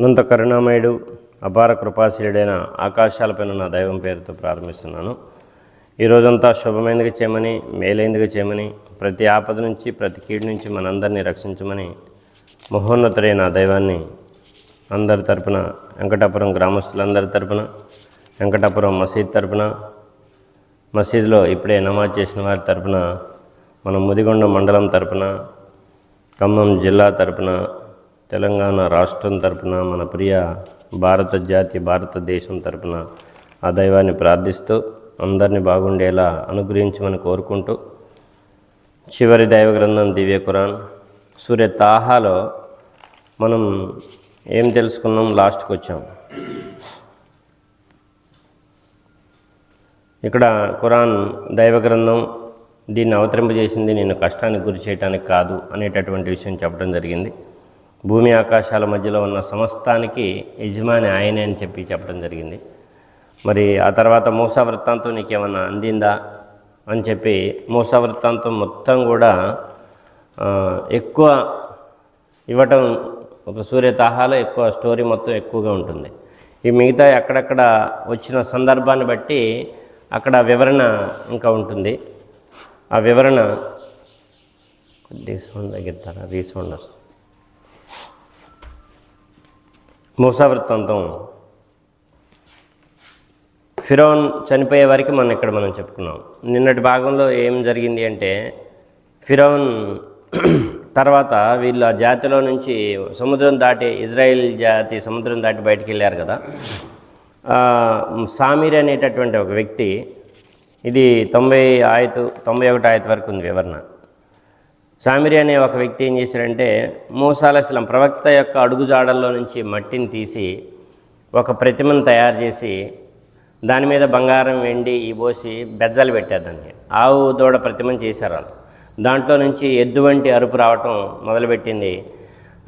అనంత కరుణామయుడు అపార కృపాశీలుడైన ఆకాశాలపైన నా దైవం పేరుతో ప్రారంభిస్తున్నాను ఈ రోజంతా శుభమైనదిగా చేయమని మేలైందిగా చేయమని ప్రతి ఆపద నుంచి ప్రతి కీడు నుంచి మనందరినీ రక్షించమని మహోన్నతుడైన దైవాన్ని అందరి తరపున వెంకటాపురం గ్రామస్తులందరి తరపున వెంకటాపురం మసీద్ తరపున మసీదులో ఇప్పుడే నమాజ్ చేసిన వారి తరపున మన ముదిగొండ మండలం తరపున ఖమ్మం జిల్లా తరపున తెలంగాణ రాష్ట్రం తరపున మన ప్రియ భారత జాతి భారతదేశం తరపున ఆ దైవాన్ని ప్రార్థిస్తూ అందరినీ బాగుండేలా అనుగ్రహించమని కోరుకుంటూ చివరి దైవ గ్రంథం దివ్య ఖురాన్. సూర్య తాహాలో మనం ఏం తెలుసుకున్నాం? లాస్ట్కి వచ్చాం. ఇక్కడ ఖురాన్ దైవ గ్రంథం దీన్ని అవతరింపజేసింది నేను కష్టానికి గురి చేయడానికి కాదు అనేటటువంటి విషయం చెప్పడం జరిగింది. భూమి ఆకాశాల మధ్యలో ఉన్న సమస్తానికి యజమాని ఆయనే అని చెప్పి చెప్పడం జరిగింది. మరి ఆ తర్వాత మూసా వృత్తాంతం నీకేమన్నా అందిందా అని చెప్పి మూసా వృత్తాంతం మొత్తం కూడా ఎక్కువ ఇవ్వటం ఒక సూర్యతాహాలో ఎక్కువ స్టోరీ మొత్తం ఎక్కువగా ఉంటుంది. ఈ మిగతా అక్కడక్కడ వచ్చిన సందర్భాన్ని బట్టి అక్కడ వివరణ ఇంకా ఉంటుంది. ఆ వివరణ కొద్దిగా సౌండ్ తగ్గిస్తారా? రీసౌండ్ వస్తుంది. మూసావృత్తాంతం. ఫిరోన్ చనిపోయే వరకు మనం ఇక్కడ మనం చెప్పుకున్నాం. నిన్నటి భాగంలో ఏం జరిగింది అంటే ఫిరోన్ తర్వాత వీళ్ళ జాతిలో నుంచి సముద్రం దాటి ఇజ్రాయిల్ జాతి సముద్రం దాటి బయటికి వెళ్ళారు కదా సామీర్ అనేటటువంటి ఒక వ్యక్తి ఇది తొంభై ఆయతు తొంభై ఒకటి ఆయత వరకు ఉంది వివరణ. సామిరి అనే ఒక వ్యక్తి ఏం చేశాడంటే మూసాలస్లం ప్రవక్త యొక్క అడుగుజాడల్లో నుంచి మట్టిని తీసి ఒక ప్రతిమను తయారు చేసి దాని మీద బంగారం వెండి ఈ పోసి బెజ్జలు పెట్టారు దాన్ని. ఆవు దూడ ప్రతిమను చేశారు వాళ్ళు. దాంట్లో నుంచి ఎద్దు వంటి అరుపు రావటం మొదలుపెట్టింది.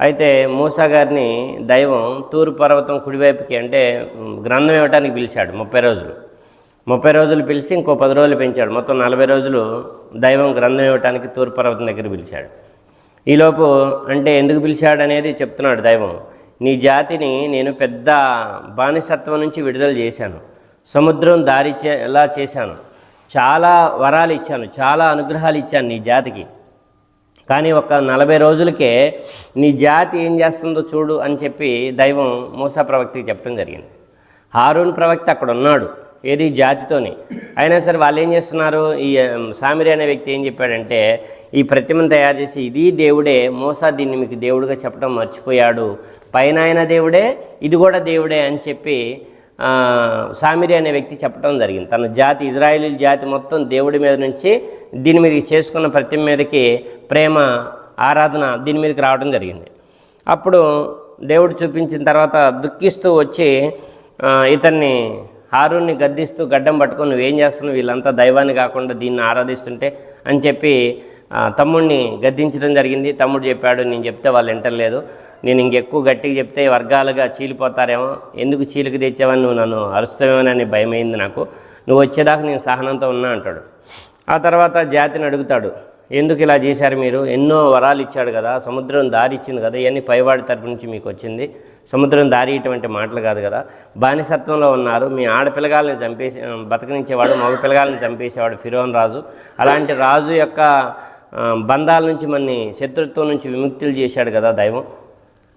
అయితే మూసా గారిని దైవం తూరు పర్వతం కుడివైపుకి అంటే గ్రంథం ఇవ్వడానికి పిలిచాడు ముప్పై రోజులు. ముప్పై రోజులు పిలిచి ఇంకో పది రోజులు పెంచాడు. మొత్తం నలభై రోజులు దైవం గ్రంథం ఇవ్వటానికి తూర్పర్వతం దగ్గర పిలిచాడు. ఈలోపు అంటే ఎందుకు పిలిచాడు అనేది చెప్తున్నాడు దైవం. నీ జాతిని నేను పెద్ద బానిసత్వం నుంచి విడుదల చేశాను. సముద్రం దారి ఎలా చేశాను. చాలా వరాలు ఇచ్చాను. చాలా అనుగ్రహాలు ఇచ్చాను నీ జాతికి. కానీ ఒక నలభై రోజులకే నీ జాతి ఏం చేస్తుందో చూడు అని చెప్పి దైవం మూసా ప్రవక్తకి చెప్పడం జరిగింది. హారూన్ ప్రవక్త అక్కడ ఉన్నాడు. ఏది జాతితోని. అయినా సరే వాళ్ళు ఏం చేస్తున్నారు? ఈ సామిరి అనే వ్యక్తి ఏం చెప్పాడంటే ఈ ప్రతిమను తయారు చేసి ఇది దేవుడే మోసా దీన్ని మీకు దేవుడిగా చెప్పడం మర్చిపోయాడు. పైన ఆయన దేవుడే ఇది కూడా దేవుడే అని చెప్పి సామిరి అనే వ్యక్తి చెప్పడం జరిగింది. తన జాతి ఇజ్రాయిలీ జాతి మొత్తం దేవుడి మీద నుంచి దీని మీదకి చేసుకున్న ప్రతి మీదకి ప్రేమ ఆరాధన దీని మీదకి రావడం జరిగింది. అప్పుడు దేవుడు చూపించిన తర్వాత దుఃఖిస్తూ వచ్చి ఇతన్ని హారూన్ని గద్దిస్తూ గడ్డం పట్టుకొని నువ్వేం చేస్తున్నావు? వీళ్ళంతా దైవాన్ని కాకుండా దీన్ని ఆరాధిస్తుంటే అని చెప్పి తమ్ముడిని గద్దించడం జరిగింది. తమ్ముడు చెప్పాడు నేను చెప్తే వాళ్ళు వింటలేదు. నేను ఇంకెక్కువ గట్టిగా చెప్తే వర్గాలుగా చీలిపోతారేమో. ఎందుకు చీలిక తెచ్చావని నువ్వు నన్ను అరుస్తావేమోనని భయమైంది నాకు. నువ్వు వచ్చేదాకా నేను సహనంతో ఉన్నా అంటాడు. ఆ తర్వాత జాతిని అడుగుతాడు ఎందుకు ఇలా చేశారు మీరు? ఎన్నో వరాలు ఇచ్చాడు కదా. సముద్రం దారి ఇచ్చింది కదా. ఇవన్నీ పైవాడి తరపు నుంచి మీకు వచ్చింది. సముద్రం దారి ఇటువంటి మాటలు కాదు కదా. బానిసత్వంలో ఉన్నారు. మీ ఆడపిల్లగాల్ని చంపేసి బతకనించేవాడు మగ పిల్లగాల్ని చంపేసేవాడు ఫిరోన్ రాజు. అలాంటి రాజు యొక్క బంధాల నుంచి మనని శత్రుత్వం నుంచి విముక్తులు చేశాడు కదా దైవం.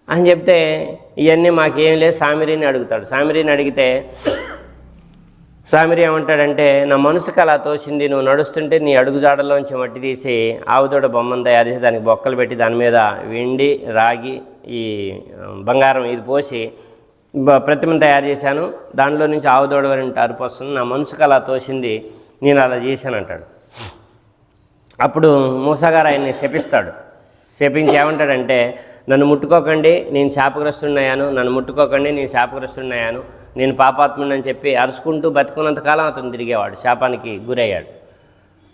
అని చెప్తే ఇవన్నీ మాకేం లేదు సామిరిని అడుగుతాడు. సామిరిని అడిగితే సామిరి ఏమంటాడంటే నా మనసుకు అలా తోసింది నువ్వు నడుస్తుంటే నీ అడుగుజాడలోంచి మట్టి తీసి ఆవుదోడ బొమ్మను తయారు చేసి దానికి బొక్కలు పెట్టి దాని మీద వెండి రాగి ఈ బంగారం ఇది పోసి ప్రతిమను తయారు చేశాను. దానిలో నుంచి ఆవుదోడ అరుపు వస్తుంది. నా మనసుకు అలా తోసింది నేను అలా చేశాను అంటాడు అప్పుడు మూసాగారు ఆయన్ని శపిస్తాడు. శపించి ఏమంటాడంటే నన్ను ముట్టుకోకండి నేను శాపగ్రస్తున్నయ్యాను నన్ను ముట్టుకోకండి నేను శాపగ్రస్తున్నయ్యాను నేను పాపాత్ముని అని చెప్పి అరుచుకుంటూ బతుకున్నంతకాలం అతను తిరిగేవాడు. శాపానికి గురయ్యాడు.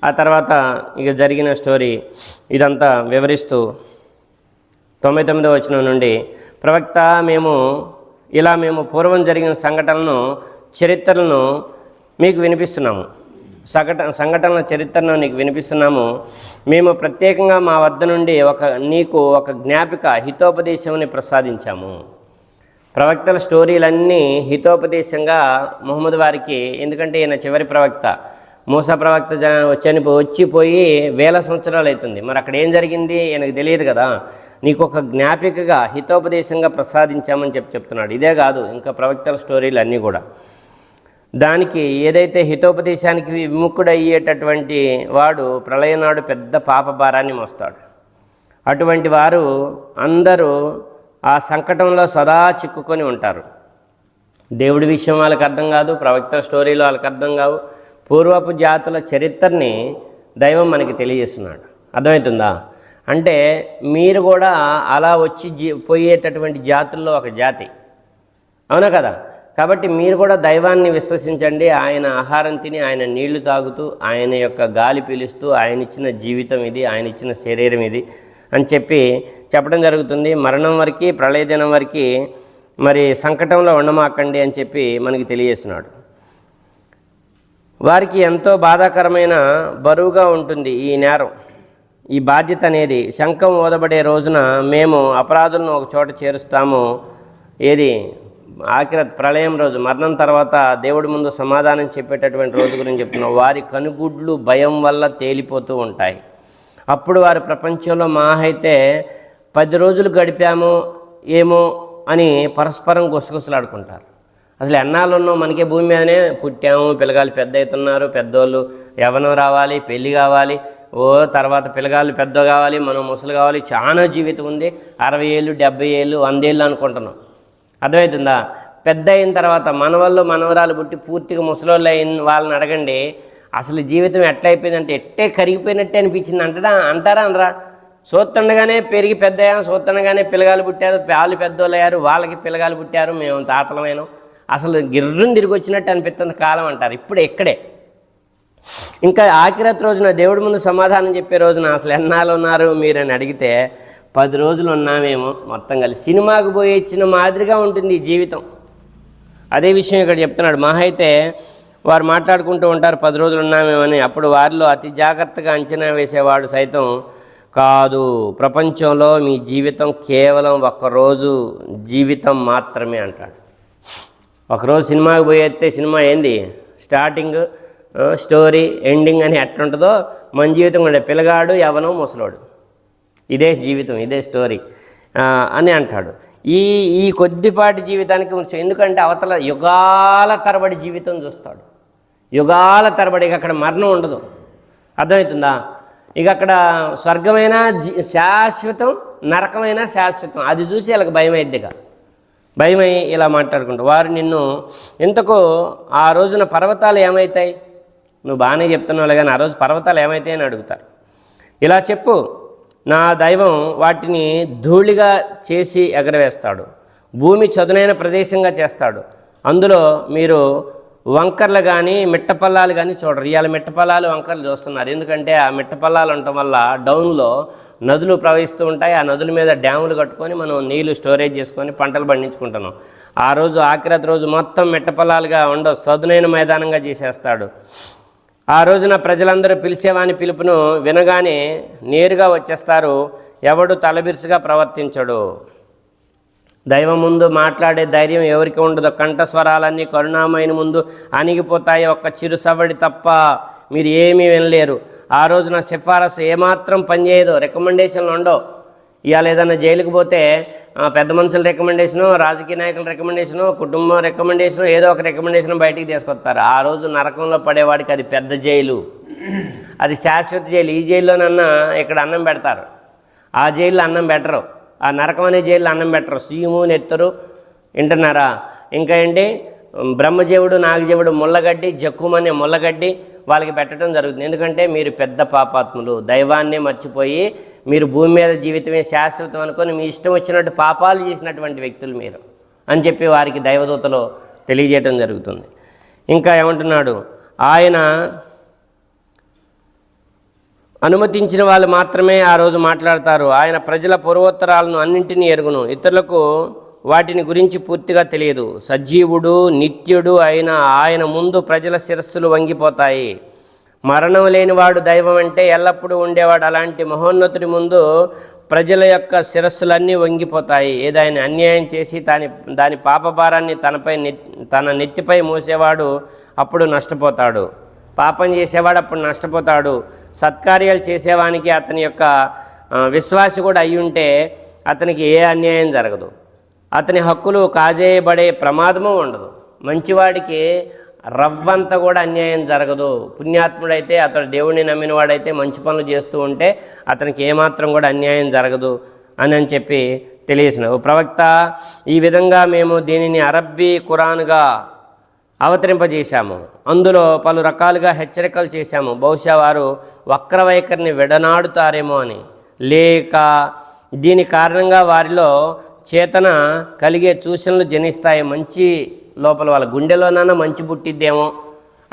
ఆ తర్వాత ఇక జరిగిన స్టోరీ ఇదంతా వివరిస్తూ తొంభై తొమ్మిదో వచనం నుండి ప్రవక్త మేము ఇలా మేము పూర్వం జరిగిన సంఘటనలను చరిత్రలను మీకు వినిపిస్తున్నాము. సంఘటన సంఘటనల చరిత్రను నీకు వినిపిస్తున్నాము. మేము ప్రత్యేకంగా మా వద్ద నుండి ఒక నీకు ఒక జ్ఞాపిక హితోపదేశంని ప్రసాదించాము. ప్రవక్తల స్టోరీలన్నీ హితోపదేశంగా ముహమ్మద్ వారికి ఎందుకంటే ఈయన చివరి ప్రవక్త. మూసా ప్రవక్త చనిపో వచ్చిపోయి వేల సంవత్సరాలు అవుతుంది. మరి అక్కడ ఏం జరిగింది? ఈయనకు తెలియదు కదా. నీకు ఒక జ్ఞాపికగా హితోపదేశంగా ప్రసాదించామని చెప్పి చెప్తున్నాడు. ఇదే కాదు ఇంకా ప్రవక్తల స్టోరీలు అన్నీ కూడా. దానికి ఏదైతే హితోపదేశానికి విముఖుడయ్యేటటువంటి వాడు ప్రళయనాడు పెద్ద పాప భారాన్ని మోస్తాడు. అటువంటి వారు అందరూ ఆ సంకటంలో సదా చిక్కుకొని ఉంటారు. దేవుడి విషయం వాళ్ళకి అర్థం కాదు ప్రవక్త స్టోరీలు వాళ్ళకి అర్థం కావు. పూర్వపు జాతుల చరిత్రని దైవం మనకి తెలియజేస్తున్నాడు. అర్థమవుతుందా? అంటే మీరు కూడా అలా వచ్చి జీ పోయేటటువంటి జాతుల్లో ఒక జాతి. అవునా కదా? కాబట్టి మీరు కూడా దైవాన్ని విశ్వసించండి. ఆయన ఆహారం తిని ఆయన నీళ్ళు తాగుతూ ఆయన యొక్క గాలి పీలుస్తూ ఆయన ఇచ్చిన జీవితం ఇది ఆయన ఇచ్చిన శరీరం ఇది అని చెప్పి చెప్పడం జరుగుతుంది. మరణం వరకు ప్రళయ దినం వరకు మరి సంకటంలో ఉండమాకండి అని చెప్పి మనకి తెలియజేస్తున్నాడు. వారికి ఎంతో బాధాకరమైన బరువుగా ఉంటుంది ఈ నేరం. ఈ బాధ్యత అనేది శంఖం ఓదబడే రోజున మేము అపరాధులను ఒక చోట చేరుస్తాము. ఏది? ఆఖరి ప్రళయం రోజు మరణం తర్వాత దేవుడి ముందు సమాధానం చెప్పేటటువంటి రోజు గురించి చెప్తున్నాం. వారి కనుగుడ్లు భయం వల్ల తేలిపోతూ ఉంటాయి. అప్పుడు వారి ప్రపంచంలో మా అయితే పది రోజులు గడిపాము ఏమో అని పరస్పరం గుసగుసలాడుకుంటారు. అసలు ఎన్నాళ్ళు ఉన్నాం? మనకే భూమి మీదనే పుట్టాము. పిల్లగాళ్ళు పెద్ద అవుతున్నారు. పెద్దోళ్ళు యవనం రావాలి పెళ్ళి కావాలి. ఓ తర్వాత పిల్లగాళ్ళు పెద్ద కావాలి మనం ముసలు కావాలి చాలా జీవితం ఉంది. అరవై ఏళ్ళు డెబ్బై ఏళ్ళు వందేళ్ళు అనుకుంటున్నాం. అర్థమవుతుందా? పెద్ద అయిన తర్వాత మనవాళ్ళు మనవరాలు పుట్టి పూర్తిగా ముసలోళ్ళు అయిన వాళ్ళని అడగండి అసలు జీవితం ఎట్లయిపోయిందంటే ఎట్టే కరిగిపోయినట్టే అనిపించింది అంటారా అంటారా అనరా? చూస్తుండగానే పెరిగి పెద్ద అయ్యాం చూస్తుండగానే పిల్లగాలు పుట్టారు వాళ్ళు పెద్దోళ్ళు అయ్యారు వాళ్ళకి పిల్లగాలు పుట్టారు మేము తాతలమైనాం అసలు గిర్రం తిరిగి వచ్చినట్టు అనిపిస్తుంది కాలం అంటారు. ఇప్పుడు ఇక్కడే. ఇంకా ఆఖిరత్ రోజున దేవుడి ముందు సమాధానం చెప్పే రోజున అసలు ఎన్నాళ్ళు ఉన్నారు మీరని అడిగితే పది రోజులు ఉన్నామేమో మొత్తం కలిసి సినిమాకు పోయి ఇచ్చిన మాదిరిగా ఉంటుంది జీవితం. అదే విషయం ఇక్కడ చెప్తున్నాడు. మహా అయితే వారు మాట్లాడుకుంటూ ఉంటారు పది రోజులు ఉన్నామేమని. అప్పుడు వారిలో అతి జాగ్రత్తగా అంచనా వేసేవాడు సైతం కాదు. ప్రపంచంలో మీ జీవితం కేవలం ఒక్కరోజు జీవితం మాత్రమే అంటాడు. ఒకరోజు సినిమాకి పోయేస్తే సినిమా ఏంది? స్టార్టింగ్ స్టోరీ ఎండింగ్ అని ఎట్లుంటుందో మన జీవితం ఉండే పిల్లగాడు యవనం ముసలోడు. ఇదే జీవితం ఇదే స్టోరీ అని అంటాడు. ఈ ఈ కొద్దిపాటి జీవితానికి ఎందుకంటే అవతల యుగాల తరబడి జీవితం చూస్తాడు. యుగాల తరబడి ఇక అక్కడ మరణం ఉండదు. అర్థమవుతుందా? ఇక అక్కడ స్వర్గమైన జీ శాశ్వతం నరకమైన శాశ్వతం. అది చూసి వాళ్ళకి భయం అయిద్దిగా భయమై ఇలా మాట్లాడుకుంటా వారు నిన్ను ఇంతకు ఆ రోజున పర్వతాలు ఏమవుతాయి నువ్వు బాగానే చెప్తున్నావు కానీ ఆ రోజు పర్వతాలు ఏమైతే అని అడుగుతారు. ఇలా చెప్పు నా దైవం వాటిని ధూళిగా చేసి ఎగరవేస్తాడు భూమి చదునైన ప్రదేశంగా చేస్తాడు. అందులో మీరు వంకర్లు కానీ మిట్టపల్లాలు కానీ చూడరు. ఇవాళ మిట్టపల్లాలు వంకర్లు చూస్తున్నారు. ఎందుకంటే ఆ మిట్టపల్లాలు ఉండటం వల్ల డౌన్లో నదులు ప్రవహిస్తూ ఉంటాయి. ఆ నదుల మీద డ్యాములు కట్టుకొని మనం నీళ్ళు స్టోరేజ్ చేసుకొని పంటలు పండించుకుంటున్నాం. ఆ రోజు ఆఖరత్ రోజు మొత్తం మిట్టపల్లాలుగా ఉండవు సదునైన మైదానంగా చేసేస్తాడు. ఆ రోజున ప్రజలందరూ పిలిచేవాని పిలుపును వినగానే నేరుగా వచ్చేస్తారు. ఎవడు తలబిరుసుగా ప్రవర్తించడు. దైవం ముందు మాట్లాడే ధైర్యం ఎవరికి ఉండదు. కంఠస్వరాలన్నీ కరుణామైన ముందు అణిగిపోతాయి. ఒక్క చిరు తప్ప మీరు ఏమీ వినలేరు. ఆ రోజున సిఫారసు ఏమాత్రం పనిచేయదు. రికమెండేషన్లు ఉండవు. ఇవాళ ఏదైనా జైలుకి పోతే పెద్ద మనుషుల రికమెండేషను రాజకీయ నాయకుల రికమెండేషను కుటుంబం రికమెండేషను ఏదో ఒక రికమెండేషన్ బయటికి తీసుకొస్తారు. ఆ రోజు నరకంలో పడేవాడికి అది పెద్ద జైలు. అది శాశ్వత జైలు. ఈ జైల్లోనన్నా ఇక్కడ అన్నం పెడతారు. ఆ జైల్లో అన్నం పెట్టరు. ఆ నరకం అనే జైల్లో అన్నం పెట్టరు. సీము నెత్తరు వింటున్నారా? ఇంకా ఏంటి? బ్రహ్మజీవుడు నాగజీవుడు ముళ్ళగడ్డి జక్కుమనే ముళ్ళగడ్డి వాళ్ళకి పెట్టడం జరుగుతుంది. ఎందుకంటే మీరు పెద్ద పాపాత్ములు. దైవాన్నే మర్చిపోయి మీరు భూమి మీద జీవితమే శాశ్వతం అనుకొని మీ ఇష్టం వచ్చినట్టు పాపాలు చేసినటువంటి వ్యక్తులు మీరు అని చెప్పి వారికి దైవదూతలో తెలియజేయటం జరుగుతుంది. ఇంకా ఏమంటున్నాడు? ఆయన అనుమతించిన వాళ్ళు మాత్రమే ఆ రోజు మాట్లాడతారు. ఆయన ప్రజల పూర్వోత్తరాలను అన్నింటినీ ఎరుగును. ఇతరులకు వాటిని గురించి పూర్తిగా తెలియదు. సజీవుడు నిత్యుడు అయిన ఆయన ముందు ప్రజల శిరస్సులు వంగిపోతాయి. మరణం లేనివాడు దైవం అంటే ఎల్లప్పుడూ ఉండేవాడు అలాంటి మహోన్నతుడి ముందు ప్రజల యొక్క శిరస్సులన్నీ వంగిపోతాయి. ఏదైనా అన్యాయం చేసి దాని దాని పాపభారాన్ని తనపై తన నెత్తిపై మోసేవాడు అప్పుడు నష్టపోతాడు. పాపం చేసేవాడు అప్పుడు నష్టపోతాడు. సత్కార్యాలు చేసేవానికి అతని యొక్క విశ్వాసి కూడా అయ్యుంటే అతనికి ఏ అన్యాయం జరగదు. అతని హక్కులు కాజేయబడే ప్రమాదము ఉండదు. మంచివాడికి రవ్వంత కూడా అన్యాయం జరగదు. పుణ్యాత్ముడైతే అతడు దేవుడిని నమ్మిన వాడైతే మంచి పనులు చేస్తూ ఉంటే అతనికి ఏమాత్రం కూడా అన్యాయం జరగదు అని అని చెప్పి తెలియసిన ఓ ప్రవక్త ఈ విధంగా మేము దీనిని అరబ్బీ ఖురాన్గా అవతరింపజేశాము. అందులో పలు రకాలుగా హెచ్చరికలు చేశాము. బహుశా వారు వక్రవైఖరిని విడనాడుతారేమో అని. లేక దీని కారణంగా వారిలో చేతన కలిగే సూచనలు జనిస్తాయి. మంచి లోపల వాళ్ళ గుండెలోనైనా మంచి పుట్టిద్దేమో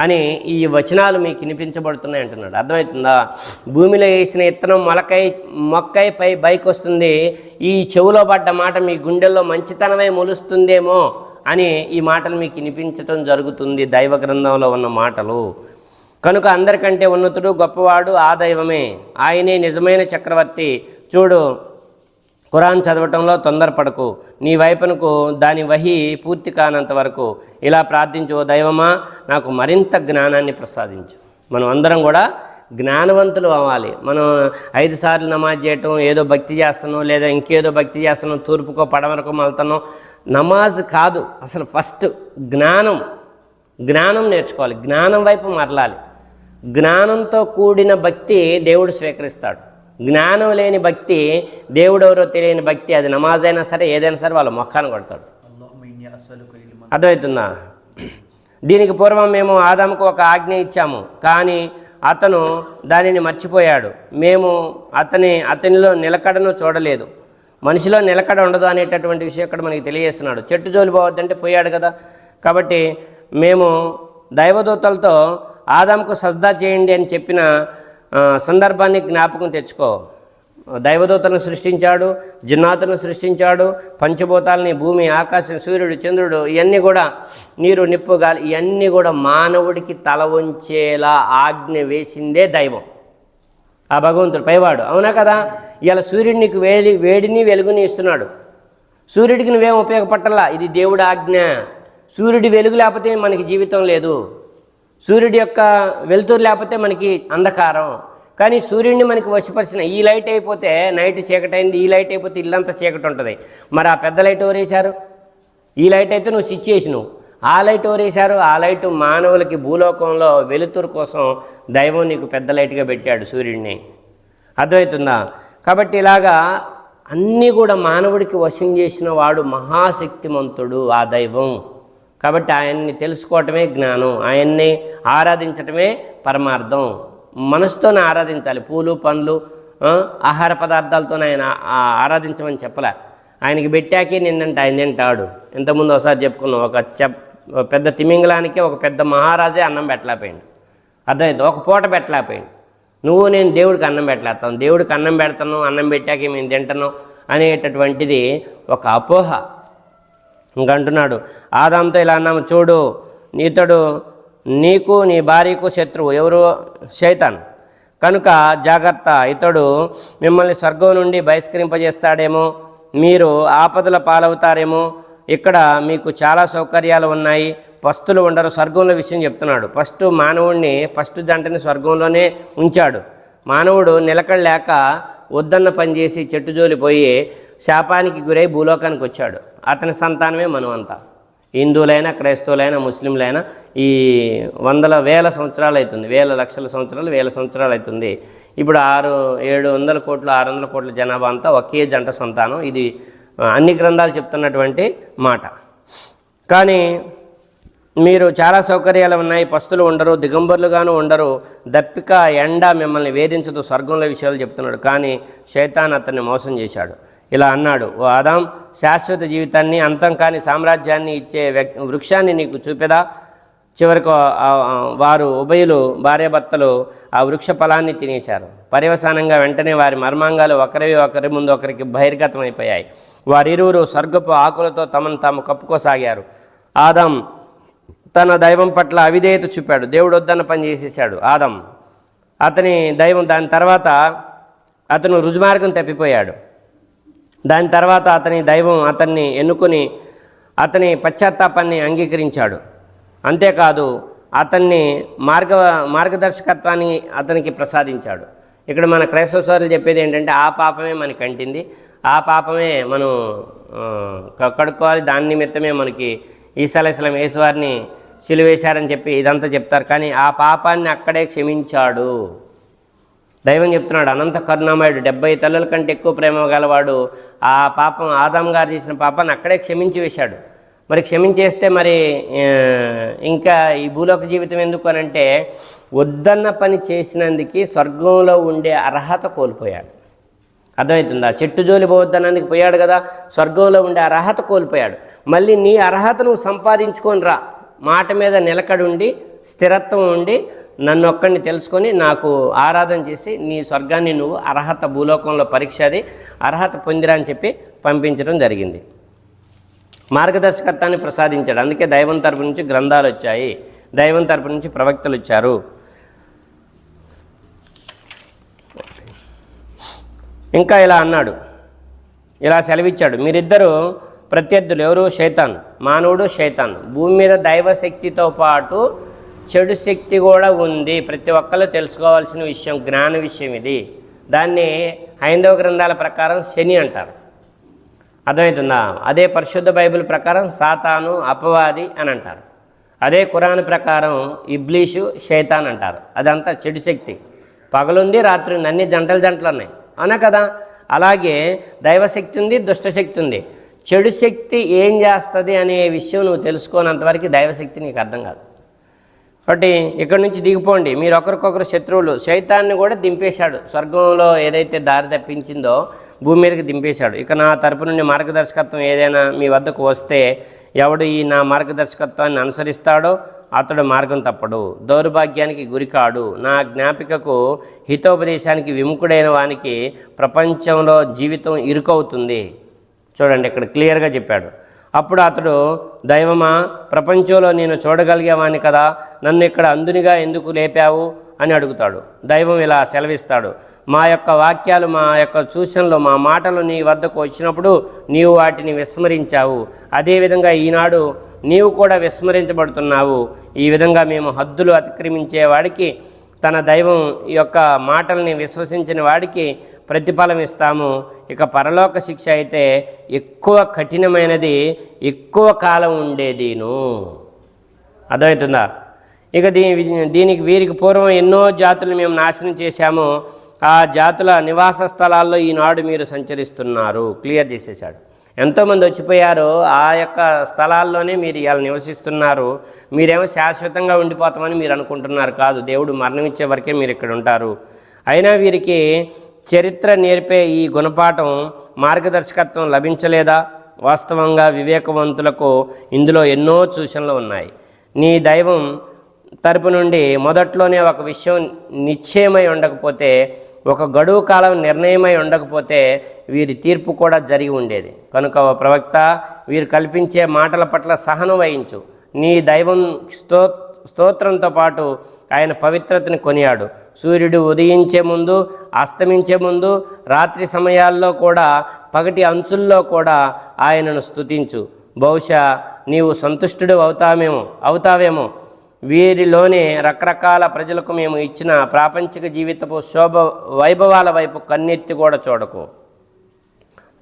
అని ఈ వచనాలు మీకు వినిపించబడుతున్నాయి అంటున్నాడు. అర్థమవుతుందా? భూమిలో వేసిన ఇత్తనం మొలకై మొక్కై పై బైక్ వస్తుంది ఈ చెవులో పడ్డ మాట మీ గుండెల్లో మంచితనమై మొలుస్తుందేమో అని ఈ మాటలు మీకు వినిపించటం జరుగుతుంది దైవ గ్రంథంలో ఉన్న మాటలు. కనుక అందరికంటే ఉన్నతుడు గొప్పవాడు ఆ దైవమే. ఆయనే నిజమైన చక్రవర్తి. చూడు ఖురాన్ చదవటంలో తొందరపడకు. నీ వైపునకు దాని వహి పూర్తి కానంత వరకు ఇలా ప్రార్థించు "ఓ దైవమా నాకు మరింత జ్ఞానాన్ని ప్రసాదించు. మనం అందరం కూడా జ్ఞానవంతులు అవ్వాలి. మనం ఐదు సార్లు నమాజ్ చేయటం ఏదో భక్తి చేస్తున్నాం లేదా ఇంకేదో భక్తి చేస్తున్నాం తూర్పుకో పడమరకో మళ్తున్నాం నమాజ్ కాదు. అసలు ఫస్ట్ జ్ఞానం. జ్ఞానం నేర్చుకోవాలి. జ్ఞానం వైపు మరలాలి. జ్ఞానంతో కూడిన భక్తి దేవుడు స్వీకరిస్తాడు. జ్ఞానం లేని భక్తి దేవుడెవరో తెలియని భక్తి అది నమాజ్ అయినా సరే ఏదైనా సరే వాళ్ళ మొక్కాన్ని కొడతాడు. అర్థమవుతుందా? దీనికి పూర్వం మేము ఆదాముకు ఒక ఆజ్ఞ ఇచ్చాము కానీ అతను దానిని మర్చిపోయాడు. మేము అతని అతనిలో నిలకడను చూడలేదు. మనిషిలో నిలకడ ఉండదు అనేటటువంటి విషయం ఇక్కడ మనకి తెలియజేస్తున్నాడు. చెట్టు జోలి పోవద్దంటే పోయాడు కదా. కాబట్టి మేము దైవదూతలతో ఆదాంకు సజ్దా చేయండి అని చెప్పిన సందర్భాన్ని జ్ఞాపకం తెచ్చుకో. దైవదూతలను సృష్టించాడు జిన్నాతులను సృష్టించాడు పంచభూతాలని భూమి ఆకాశం సూర్యుడు చంద్రుడు ఇవన్నీ కూడా నీరు నిప్పు గాలి ఇవన్నీ కూడా మానవుడికి తల వంచేలా ఆజ్ఞ వేసిందే దైవం. ఆ భగవంతుడు పైవాడు. అవునా కదా? ఇలా సూర్యుడు నీకు వేడి వేడిని వెలుగుని ఇస్తున్నాడు. సూర్యుడికి నువ్వేం ఉపయోగపట్టాలా? ఇది దేవుడి ఆజ్ఞ. సూర్యుడి వెలుగు లేకపోతే మనకి జీవితం లేదు. సూర్యుడి యొక్క వెలుతురు లేకపోతే మనకి అంధకారం. కానీ సూర్యుడిని మనకి వశపరిచిన ఈ లైట్ అయిపోతే నైట్ చీకటైంది ఈ లైట్ అయిపోతే ఇల్లంతా చీకటి ఉంటుంది మరి ఆ పెద్ద లైట్ ఎవరేశారు? ఈ లైట్ అయితే నువ్వు స్విచ్ చేసి నువ్వు ఆ లైట్ ఎవరేశారు? ఆ లైట్ మానవులకి భూలోకంలో వెలుతురు కోసం దైవం నీకు పెద్ద లైట్గా పెట్టాడు సూర్యుడిని. అర్థమవుతుందా? కాబట్టి ఇలాగా అన్నీ కూడా మానవుడికి వశం చేసిన వాడు మహాశక్తిమంతుడు ఆ దైవం. కాబట్టి ఆయన్ని తెలుసుకోవటమే జ్ఞానం ఆయన్ని ఆరాధించటమే పరమార్థం. మనసుతోనే ఆరాధించాలి పూలు పండ్లు ఆహార పదార్థాలతో ఆయన ఆరాధించమని చెప్పలే. ఆయనకి పెట్టాకే నిందంటే ఆయన తింటాడు. ఇంతకుముందు ఒకసారి చెప్పుకున్నాం ఒక చెప్ పెద్ద తిమింగలానికి ఒక పెద్ద మహారాజే అన్నం పెట్టలేకపోయింది అర్థమైంది? ఒక పూట పెట్టలేకపోయింది నువ్వు నేను దేవుడికి అన్నం పెట్టలేస్తాను దేవుడికి అన్నం పెడతాను అన్నం పెట్టాక మేము తింటాను అనేటటువంటిది ఒక అపోహ. ఇంకంటున్నాడు ఆదాంతో ఇలా అన్నాము చూడు నీతడు నీకు నీ భార్యకు శత్రువు ఎవరు? శైతాన్. కనుక జాగ్రత్త ఇతడు మిమ్మల్ని స్వర్గం నుండి బహిష్కరింపజేస్తాడేమో మీరు ఆపదల పాలవుతారేమో ఇక్కడ మీకు చాలా సౌకర్యాలు ఉన్నాయి పస్తులు ఉండరు స్వర్గంలో విషయం చెప్తున్నాడు. ఫస్ట్ మానవుడిని ఫస్ట్ జంటని స్వర్గంలోనే ఉంచాడు. మానవుడు నిలకడ లేక వద్దన్న పనిచేసి చెట్టు జోలిపోయి శాపానికి గురై భూలోకానికి వచ్చాడు. అతని సంతానమే మనం అంతా హిందువులైనా క్రైస్తవులైనా ముస్లింలైనా ఈ వందల వేల సంవత్సరాలు అవుతుంది వేల లక్షల సంవత్సరాలు వేల సంవత్సరాలు అవుతుంది ఇప్పుడు ఆరు ఏడు వందల కోట్లు ఆరు వందల కోట్ల జనాభా అంతా ఒకే జంట సంతానం. ఇది అన్ని గ్రంథాలు చెప్తున్నటువంటి మాట. కానీ మీరు చాలా సౌకర్యాలు ఉన్నాయి. పస్తులు ఉండరు దిగంబరులుగాను ఉండరు. దప్పిక ఎండ మిమ్మల్ని వేధించదు. స్వర్గంలో విషయాలు చెప్తున్నాడు. కానీ శైతాన్ అతన్ని మోసం చేశాడు. ఇలా అన్నాడు. ఓ ఆదాం శాశ్వత జీవితాన్ని అంతం కాని సామ్రాజ్యాన్ని ఇచ్చే వృక్షాన్ని నీకు చూపెదా? చివరకు వారు ఉభయులు భార్యాభర్తలు ఆ వృక్ష ఫలాన్ని తినేశారు. పర్యవసానంగా వెంటనే వారి మర్మాంగాలు ఒకరివి ఒకరి ముందు ఒకరికి బహిర్గతమైపోయాయి. వారిరువురు స్వర్గపు ఆకులతో తమను తాము కప్పుకోసాగారు. ఆదం తన దైవం పట్ల అవిధేయత చూపాడు. దేవుడు వద్దన్న పని చేసేసాడు ఆదం అతని దైవం దాని తర్వాత అతను రుజుమార్గం తప్పిపోయాడు. దాని తర్వాత అతని దైవం అతన్ని ఎన్నుకొని అతని పశ్చాత్తాపాన్ని అంగీకరించాడు. అంతేకాదు అతన్ని మార్గ మార్గదర్శకత్వాన్ని అతనికి ప్రసాదించాడు. ఇక్కడ మన క్రైస్తవ సోదరులు చెప్పేది ఏంటంటే ఆ పాపమే మనకి అంటింది ఆ పాపమే మనం కడుక్కోవాలి. దాని నిమిత్తమే మనకి ఈసాలేసలం యేసువారిని సిలువేశారని చెప్పి ఇదంతా చెప్తారు. కానీ ఆ పాపాన్ని అక్కడే క్షమించాడు. దైవం చెప్తున్నాడు అనంత కరుణామయుడు డెబ్బై తల్లుల కంటే ఎక్కువ ప్రేమ గలవాడు ఆ పాపం ఆదాం గారు చేసిన పాపాన్ని అక్కడే క్షమించి వేశాడు. మరి క్షమించేస్తే మరి ఇంకా ఈ భూలోక జీవితం ఎందుకు అని అంటే వద్దన్న పని చేసినందుకు స్వర్గంలో ఉండే అర్హత కోల్పోయాడు. అర్థమవుతుందా? చెట్టు జోలి పోవద్దన్నందుకు పోయాడు కదా స్వర్గంలో ఉండే అర్హత కోల్పోయాడు. మళ్ళీ నీ అర్హత నువ్వు సంపాదించుకొని రా. మాట మీద నిలకడ ఉండి స్థిరత్వం ఉండి నన్ను ఒక్కడిని తెలుసుకొని నాకు ఆరాధన చేసి నీ స్వర్గాన్ని నువ్వు అర్హత భూలోకంలో పరీక్ష అది అర్హత పొందిరా అని చెప్పి పంపించడం జరిగింది. మార్గదర్శకత్వాన్ని ప్రసాదించాడు. అందుకే దైవం తరపు నుంచి గ్రంథాలు వచ్చాయి. దైవం తరపు నుంచి ప్రవక్తలు వచ్చారు. ఇంకా ఇలా అన్నాడు. ఇలా సెలవిచ్చాడు. మీరిద్దరూ ప్రత్యర్థులు ఎవరు? శైతాన్. మానవుడు శైతాన్. భూమి మీద దైవశక్తితో పాటు చెడు శక్తి కూడా ఉంది. ప్రతి ఒక్కళ్ళు తెలుసుకోవాల్సిన విషయం జ్ఞాన విషయం ఇది. దాన్ని హైందవ గ్రంథాల ప్రకారం శని అంటారు. అర్థమవుతుందా? అదే పరిశుద్ధ బైబిల్ ప్రకారం సాతాను అపవాది అని అంటారు. అదే ఖురాన్ ప్రకారం ఇబ్లీషు శైతాన్ అంటారు. అదంతా చెడు శక్తి. పగలుంది రాత్రి ఉంది. అన్ని జంటలు జంటలు ఉన్నాయి. అవునా కదా? అలాగే దైవశక్తి ఉంది దుష్టశక్తి ఉంది. చెడు శక్తి ఏం చేస్తుంది అనే విషయం నువ్వు తెలుసుకోనంతవరకు దైవశక్తి నీకు అర్థం కాదు. కాబట్టి ఇక్కడ నుంచి దిగిపోండి. మీరు ఒకరికొకరు శత్రువులు. శైతాన్ని కూడా దింపేశాడు. స్వర్గంలో ఏదైతే దారి తప్పించిందో భూమి మీదకి దింపేశాడు. ఇక నా తరపు నుండి మార్గదర్శకత్వం ఏదైనా మీ వద్దకు వస్తే ఎవడు ఈ నా మార్గదర్శకత్వాన్ని అనుసరిస్తాడో అతడు మార్గం తప్పడు. దౌర్భాగ్యానికి గురికాడు. నా జ్ఞాపికకు హితోపదేశానికి విముఖుడైన వానికి ప్రపంచంలో జీవితం ఇరుకవుతుంది. చూడండి ఇక్కడ క్లియర్గా చెప్పాడు. అప్పుడు అతడు దైవమా ప్రపంచంలో నేను చూడగలిగేవాణ్ణి కదా నన్ను ఇక్కడ అందునిగా ఎందుకు లేపావు? అని అడుగుతాడు. దైవం ఇలా సెలవిస్తాడు మా యొక్క వాక్యాలు మా యొక్క సూచనలు మా మాటలు నీ వద్దకు వచ్చినప్పుడు నీవు వాటిని విస్మరించావు. అదేవిధంగా ఈనాడు నీవు కూడా విస్మరించబడుతున్నావు. ఈ విధంగా మేము హద్దులు అతిక్రమించేవాడికి తన దైవం ఈ యొక్క మాటల్ని విశ్వసించిన వాడికి ప్రతిఫలం ఇస్తాము. ఇక పరలోక శిక్ష అయితే ఎక్కువ కఠినమైనది ఎక్కువ కాలం ఉండేదిను. అర్థమవుతుందా? ఇక దీ దీనికి వీరికి పూర్వం ఎన్నో జాతులు మేము నాశనం చేశాము. ఆ జాతుల నివాస స్థలాల్లో ఈనాడు మీరు సంచరిస్తున్నారు. క్లియర్ చేసేశాడు. ఎంతోమంది వచ్చిపోయారు ఆ యొక్క స్థలాల్లోనే మీరు ఇవాళ నివసిస్తున్నారు. మీరేమో శాశ్వతంగా ఉండిపోతామని మీరు అనుకుంటున్నారు. కాదు దేవుడు మరణమిచ్చే వరకే మీరు ఇక్కడ ఉంటారు. అయినా వీరికి చరిత్ర నేర్పే ఈ గుణపాఠం మార్గదర్శకత్వం లభించలేదా? వాస్తవంగా వివేకవంతులకు ఇందులో ఎన్నో సూచనలు ఉన్నాయి. నీ దైవం తరపు నుండి మొదట్లోనే ఒక విషయం నిశ్చయమై ఉండకపోతే ఒక గడువు కాలం నిర్ణయమై ఉండకపోతే వీరి తీర్పు కూడా జరిగి ఉండేది. కనుక ఓ ప్రవక్త వీరు కల్పించే మాటల పట్ల సహనం వహించు. నీ దైవం స్తో స్తోత్రంతో పాటు ఆయన పవిత్రతని కొనియాడు. సూర్యుడు ఉదయించే ముందు అస్తమించే ముందు రాత్రి సమయాల్లో కూడా పగటి అంచుల్లో కూడా ఆయనను స్తుతించు. బహుశా నీవు సంతుష్టుడు అవుతామేమో అవుతావేమో వీరిలోనే రకరకాల ప్రజలకు మేము ఇచ్చిన ప్రాపంచిక జీవితపు శోభ వైభవాల వైపు కన్నెత్తి కూడా చూడకు.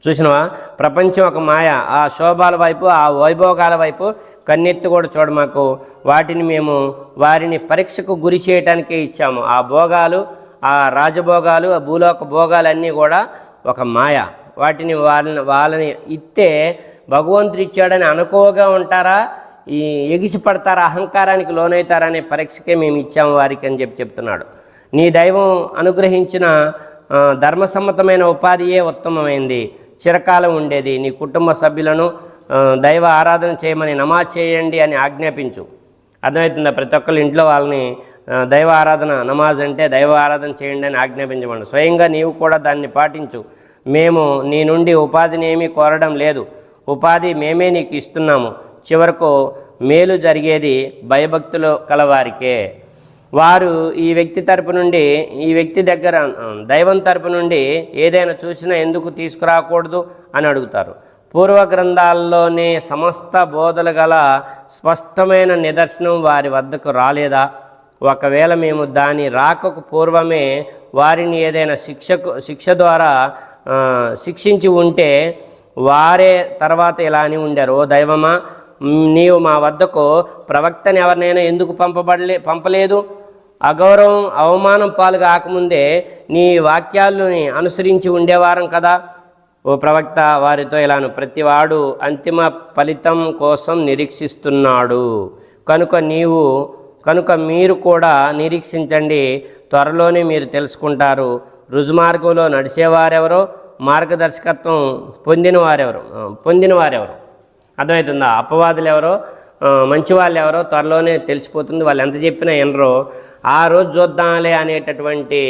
చూసినవా? ప్రపంచం ఒక మాయ. ఆ శోభాల వైపు ఆ వైభోగాల వైపు కన్నెత్తి కూడా చూడ మాకు. వాటిని మేము వారిని పరీక్షకు గురి చేయటానికే ఇచ్చాము. ఆ భోగాలు ఆ రాజభోగాలు ఆ భూలోక భోగాలన్నీ కూడా ఒక మాయ. వాటిని వాళ్ళని వాళ్ళని ఇస్తే భగవంతుడు ఇచ్చాడని అనుకోగా ఉంటారా? ఈ ఎగిసి పడతారా అహంకారానికి లోనవుతారా అనే పరీక్షకే మేము ఇచ్చాము వారికి అని చెప్పి చెప్తున్నాడు. నీ దైవం అనుగ్రహించిన ధర్మసమ్మతమైన ఉపాధియే ఉత్తమమైంది. చిరకాలం ఉండేది. నీ కుటుంబ సభ్యులను దైవ ఆరాధన చేయమని నమాజ్ చేయండి అని ఆజ్ఞాపించు. అర్థమవుతుందా? ప్రతి ఒక్కరు ఇంట్లో వాళ్ళని దైవ ఆరాధన నమాజ్ అంటే దైవ ఆరాధన చేయండి అని ఆజ్ఞాపించమని స్వయంగా నీవు కూడా దాన్ని పాటించు. మేము నీ నుండి ఉపాధిని ఏమీ కోరడం లేదు. ఉపాధి మేమే నీకు ఇస్తున్నాము. చివరకు మేలు జరిగేది భయభక్తులు కలవారికే. వారు ఈ వ్యక్తి తరపు నుండి ఈ వ్యక్తి దగ్గర దైవం తరపు నుండి ఏదైనా చూసినా ఎందుకు తీసుకురాకూడదు అని అడుగుతారు. పూర్వ గ్రంథాల్లోనే సమస్త బోధలు గల స్పష్టమైన నిదర్శనం వారి వద్దకు రాలేదా? ఒకవేళ మేము దాని రాకకు పూర్వమే వారిని ఏదైనా శిక్షకు శిక్ష ద్వారా శిక్షించి ఉంటే వారే తర్వాత ఇలా అని ఉండారు. ఓ దైవమా నీవు మా వద్దకు ప్రవక్తని ఎవరినైనా ఎందుకు పంపబడలే పంపలేదు? అగౌరవం అవమానం పాలు కాకముందే నీ వాక్యాలని అనుసరించి ఉండేవారం కదా? ఓ ప్రవక్త వారితో ఇలాను ప్రతివాడు అంతిమ ఫలితం కోసం నిరీక్షిస్తున్నాడు. కనుక నీవు కనుక మీరు కూడా నిరీక్షించండి. త్వరలోనే మీరు తెలుసుకుంటారు. రుజుమార్గంలో నడిచేవారెవరో? మార్గదర్శకత్వం పొందిన వారెవరు పొందిన వారెవరు అర్థమవుతుందా? అపవాదులు ఎవరో మంచి వాళ్ళు ఎవరో త్వరలోనే తెలిసిపోతుంది. వాళ్ళు ఎంత చెప్పినా వినరు. ఆ రోజు చూద్దాంలే అనేటటువంటి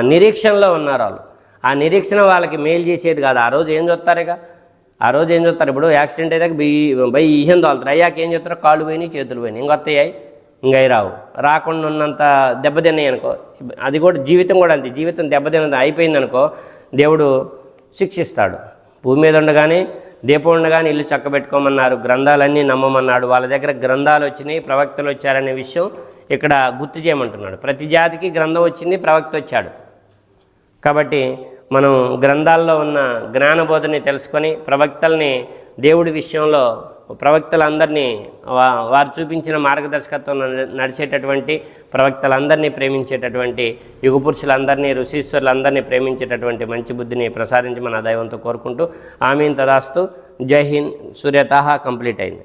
నిరీక్షణలో ఉన్నారు వాళ్ళు. ఆ నిరీక్షణ వాళ్ళకి మేలు చేసేది కాదు. ఆ రోజు ఏం చూస్తారు ఇక? ఆ రోజు ఏం చూస్తారు? ఇప్పుడు యాక్సిడెంట్ అయితే బయ్యి బయ్యి ఈహం తోలుతారు. అయ్యాక ఏం చెప్తారు కాళ్ళు పోయినాయి చేతులు పోయినాయి. ఇంకొత్తాయి ఇంక రావు. రాకుండా ఉన్నంత దెబ్బతిన్నాయి అనుకో. అది కూడా జీవితం కూడా అంతే. జీవితం దెబ్బతిన్నది అయిపోయింది అనుకో దేవుడు శిక్షిస్తాడు. భూమి మీద ఉండగానే దీపం ఉండగానే ఇల్లు చక్కబెట్టుకోమన్నారు. గ్రంథాలన్నీ నమ్మమన్నాడు. వాళ్ళ దగ్గర గ్రంథాలు వచ్చినాయి ప్రవక్తలు వచ్చారనే విషయం ఇక్కడ గుర్తు చేయమంటున్నాడు. ప్రతి జాతికి గ్రంథం వచ్చింది ప్రవక్త వచ్చాడు. కాబట్టి మనం గ్రంథాల్లో ఉన్న జ్ఞానబోధని తెలుసుకొని ప్రవక్తల్ని దేవుడి విషయంలో ప్రవక్తలందరినీ వా- వారు చూపించిన మార్గదర్శకత్వం నడిచేటటువంటి ప్రవక్తలందరినీ ప్రేమించేటటువంటి యుగ పురుషులందరినీ ఋషీశ్వరులందరినీ ప్రేమించేటటువంటి మంచి బుద్ధిని ప్రసాదించి మన దైవంతో కోరుకుంటూ ఆమెను తదాస్తు. జై హింద్. సూర్యతహ కంప్లీట్ అయింది.